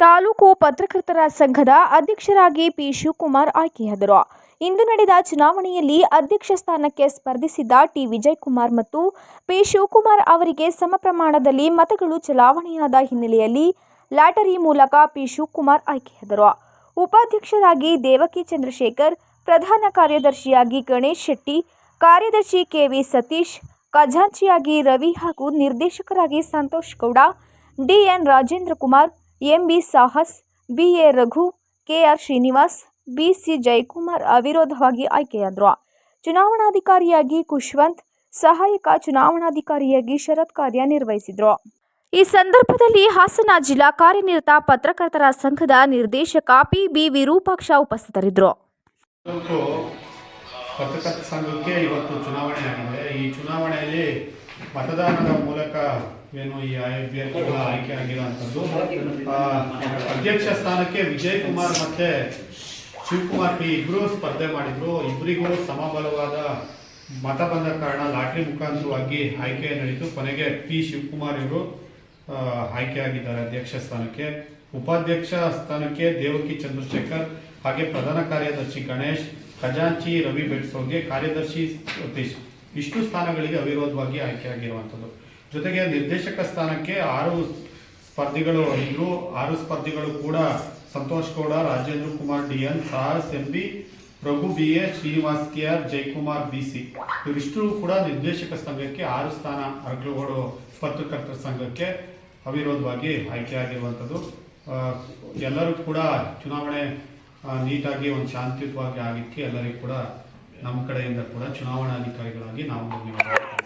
ತಾಲೂಕು ಪತ್ರಕರ್ತರ ಸಂಘದ ಅಧ್ಯಕ್ಷರಾಗಿ ಪಿ ಶಿವಕುಮಾರ್ ಆಯ್ಕೆಯಾದರು ಇಂದು ನಡೆದ ಚುನಾವಣೆಯಲ್ಲಿ ಅಧ್ಯಕ್ಷ ಸ್ಥಾನಕ್ಕೆ ಸ್ಪರ್ಧಿಸಿದ್ದ ಟಿ ವಿಜಯಕುಮಾರ್ ಮತ್ತು ಪಿ ಶಿವಕುಮಾರ್ ಅವರಿಗೆ ಸಮ ಪ್ರಮಾಣದಲ್ಲಿ ಮತಗಳು ಚಲಾವಣೆಯಾದ ಹಿನ್ನೆಲೆಯಲ್ಲಿ ಲಾಟರಿ ಮೂಲಕ ಪಿ ಶಿವಕುಮಾರ್ ಆಯ್ಕೆಯಾದರು ಉಪಾಧ್ಯಕ್ಷರಾಗಿ ದೇವಕಿ ಚಂದ್ರಶೇಖರ್, ಪ್ರಧಾನ ಕಾರ್ಯದರ್ಶಿಯಾಗಿ ಗಣೇಶ್ ಶೆಟ್ಟಿ, ಕಾರ್ಯದರ್ಶಿ ಕೆವಿ ಸತೀಶ್, ಖಜಾಂಚಿಯಾಗಿ ರವಿ ಹಾಗೂ ನಿರ್ದೇಶಕರಾಗಿ Santosh Gowda D N Rajendra Kumar M B Sahas, B A Raghu, K R Srinivas B C Jayakumar ಅವಿರೋಧವಾಗಿ ಆಯ್ಕೆಯಾದರು. ಚುನಾವಣಾಧಿಕಾರಿಯಾಗಿ ಕುಶ್ವಂತ್ ಸಹಾಯಕ ಚುನಾವಣಾಧಿಕಾರಿಯಾಗಿ ಶರತ್ ಕಾರ್ಯನಿರ್ವಹಿಸಿದರು ಈ ಸಂದರ್ಭದಲ್ಲಿ ಹಾಸನ ಜಿಲ್ಲಾ ಕಾರ್ಯನಿರತ ಪತ್ರಕರ್ತರ ಸಂಘದ ನಿರ್ದೇಶಕ ಪಿ ಬಿ ವಿರೂಪಾಕ್ಷ ಉಪಸ್ಥಿತರಿದ್ದರು. ಪತ್ರಕರ್ತ ಸಂಘಕ್ಕೆ ಇವತ್ತು ಚುನಾವಣೆ ಆಗಿದೆ. ಈ ಚುನಾವಣೆಯಲ್ಲಿ ಮತದಾನದ ಮೂಲಕ ಏನು ಈ ಅಭ್ಯರ್ಥಿಗಳ ಆಯ್ಕೆ ಆಗಿರುವಂಥದ್ದು. ಅಧ್ಯಕ್ಷ ಸ್ಥಾನಕ್ಕೆ ವಿಜಯ್ ಕುಮಾರ್ ಮತ್ತೆ ಶಿವಕುಮಾರ್ ಪಿ ಇಬ್ಬರು ಸ್ಪರ್ಧೆ ಮಾಡಿದ್ರು. ಇಬ್ಬರಿಗೂ ಸಮಬಲವಾದ ಮತ ಬಂದ ಕಾರಣ ಲಾಟ್ರಿ ಮುಖಾಂತರವಾಗಿ ಆಯ್ಕೆ ನಡೀತು. ಕೊನೆಗೆ ಪಿ ಶಿವಕುಮಾರ್ ಇವರು ಆಯ್ಕೆ ಆಗಿದ್ದಾರೆ ಅಧ್ಯಕ್ಷ ಸ್ಥಾನಕ್ಕೆ. ಉಪಾಧ್ಯಕ್ಷ ಸ್ಥಾನಕ್ಕೆ ದೇವಕಿ ಚಂದ್ರಶೇಖರ್ ಹಾಗೆ ಪ್ರಧಾನ ಕಾರ್ಯದರ್ಶಿ ಗಣೇಶ್, ಖಜಾಂಚಿ, ರವಿ ಬೆಟ್ಸೋಗೆ ಕಾರ್ಯದರ್ಶಿ ಸತೀಶ್. ಇಷ್ಟು ಸ್ಥಾನಗಳಿಗೆ ಅವಿರೋಧವಾಗಿ ಆಯ್ಕೆಯಾಗಿರುವಂಥದ್ದು. ಜೊತೆಗೆ ನಿರ್ದೇಶಕ ಸ್ಥಾನಕ್ಕೆ ಆರು ಸ್ಪರ್ಧಿಗಳು ಇದ್ರು. ಆರು ಸ್ಪರ್ಧಿಗಳು ಕೂಡ Santosh Gowda, Rajendra Kumar, D N Sahas, M B Prabhu B A Srinivas K R, Jayakumar, B C. ಇವರಿಷ್ಟು ಕೂಡ ನಿರ್ದೇಶಕ ಸಂಘಕ್ಕೆ ಆರು ಸ್ಥಾನ, ಅರ್ಗಲುಗೋಡು ಪತ್ರಕರ್ತರ ಸಂಘಕ್ಕೆ ಅವಿರೋಧವಾಗಿ ಆಯ್ಕೆಯಾಗಿರುವಂಥದ್ದು. ಎಲ್ಲರೂ ಕೂಡ ಚುನಾವಣೆ ನೀಟಾಗಿ ಒಂದು ಶಾಂತಿಯುತವಾಗಿ ಆಗಿದ್ದಕ್ಕೆ ಎಲ್ಲರಿಗೂ ಕೂಡ ನಮ್ಮ ಕಡೆಯಿಂದ ಕೂಡ ಚುನಾವಣಾಧಿಕಾರಿಗಳಾಗಿ ನಾವು ಧನ್ಯವಾದ